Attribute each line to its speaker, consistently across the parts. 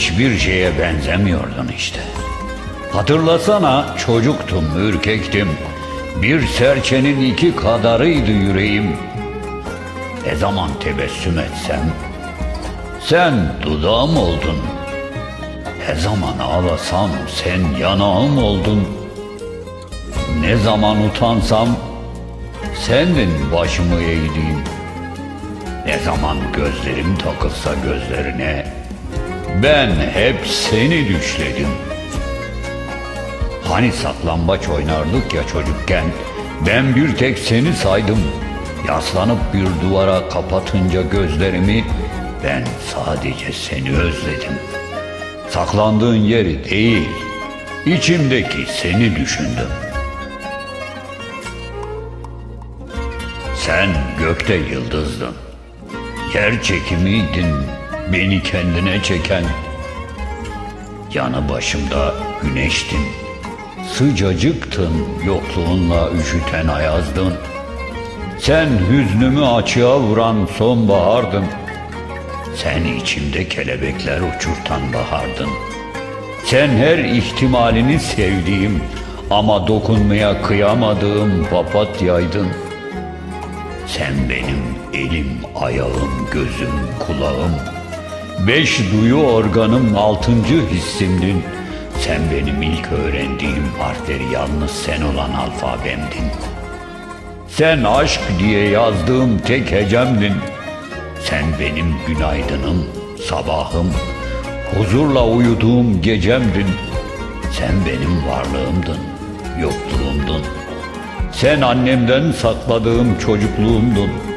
Speaker 1: hiçbir şeye benzemiyordun işte. Hatırlasana çocuktum, ürkektim. Bir serçenin iki kadarıydı yüreğim. Ne zaman tebessüm etsem, sen dudağım oldun. Ne zaman ağlasam sen yanağım oldun. Ne zaman utansam sendin başımı eğdiğim. Ne zaman gözlerim takılsa gözlerine ben hep seni düşledim. Hani saklambaç oynardık ya çocukken ben bir tek seni saydım. Yaslanıp bir duvara kapatınca gözlerimi ben sadece seni özledim. Saklandığın yeri değil, içimdeki seni düşündüm. Sen gökte yıldızdın. Yer çekimiydin beni kendine çeken. Yanı başımda güneştin. Sıcacıktın yokluğunla üşüten ayazdın. Sen hüznümü açığa vuran sonbahardın. Sen içimde kelebekler uçurtan bahardın. Sen her ihtimalini sevdiğim ama dokunmaya kıyamadığım papatyaydın. Sen benim elim, ayağım, gözüm, kulağım. Beş duyu organım, altıncı hissimdin. Sen benim ilk öğrendiğim harfleri yalnız sen olan alfabemdin. Sen aşk diye yazdığım tek hecemdin. Sen benim günaydınım, sabahım, huzurla uyuduğum gecemdin. Sen benim varlığımdın, yokluğumdun. Sen annemden sakladığım çocukluğumdun.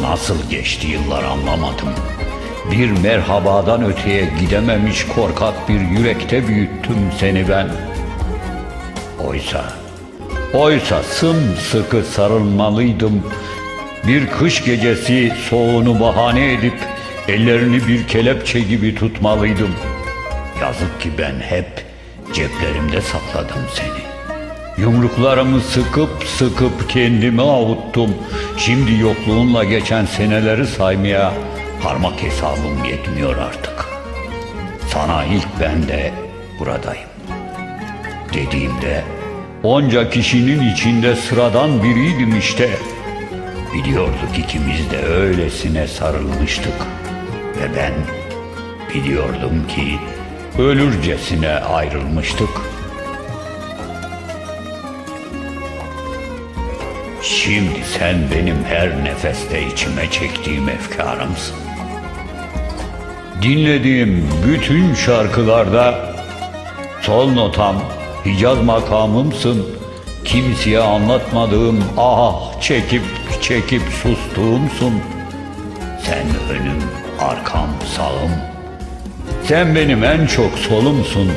Speaker 1: Nasıl geçti yıllar anlamadım. Bir merhabadan öteye gidememiş korkak bir yürekte büyüttüm seni ben. Oysa, oysa sımsıkı sarılmalıydım. Bir kış gecesi soğunu bahane edip ellerini bir kelepçe gibi tutmalıydım. Yazık ki ben hep ceplerimde sakladım seni. Yumruklarımı sıkıp sıkıp kendimi avuttum. Şimdi yokluğunla geçen seneleri saymaya parmak hesabım yetmiyor artık. Sana ilk ben de buradayım. Dediğimde onca kişinin içinde sıradan biriydim işte. Biliyorduk ikimiz de öylesine sarılmıştık. Ve ben biliyordum ki ölürcesine ayrılmıştık. Şimdi sen benim her nefeste içime çektiğim efkarımsın. Dinlediğim bütün şarkılarda sol notam, Hicaz makamımsın. Kimseye anlatmadığım ah çekip çekip sustuğumsun. Sen önüm, arkam, sağım. Sen benim en çok solumsun.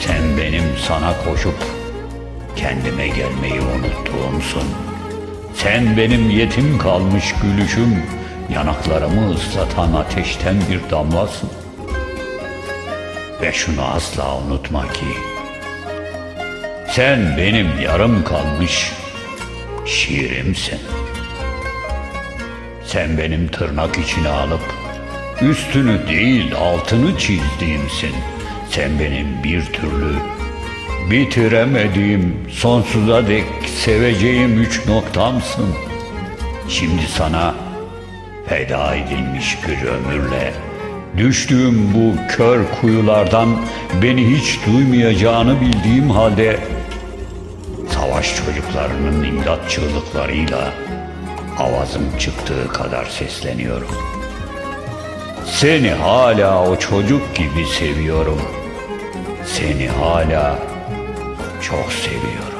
Speaker 1: Sen benim sana koşup kendime gelmeyi unuttuğumsun. Sen benim yetim kalmış gülüşüm, yanaklarımı ıslatan ateşten bir damlasın. Ve şunu asla unutma ki, sen benim yarım kalmış şiirimsin. Sen benim tırnak içine alıp, üstünü değil altını çizdiğimsin. Sen benim bir türlü bitiremediğim, sonsuza dek seveceğim üç noktamsın. Şimdi sana feda edilmiş bir ömürle düştüğüm bu kör kuyulardan beni hiç duymayacağını bildiğim halde savaş çocuklarının imdat çığlıklarıyla avazım çıktığı kadar sesleniyorum. Seni hala o çocuk gibi seviyorum. Seni hala çok seviyorum.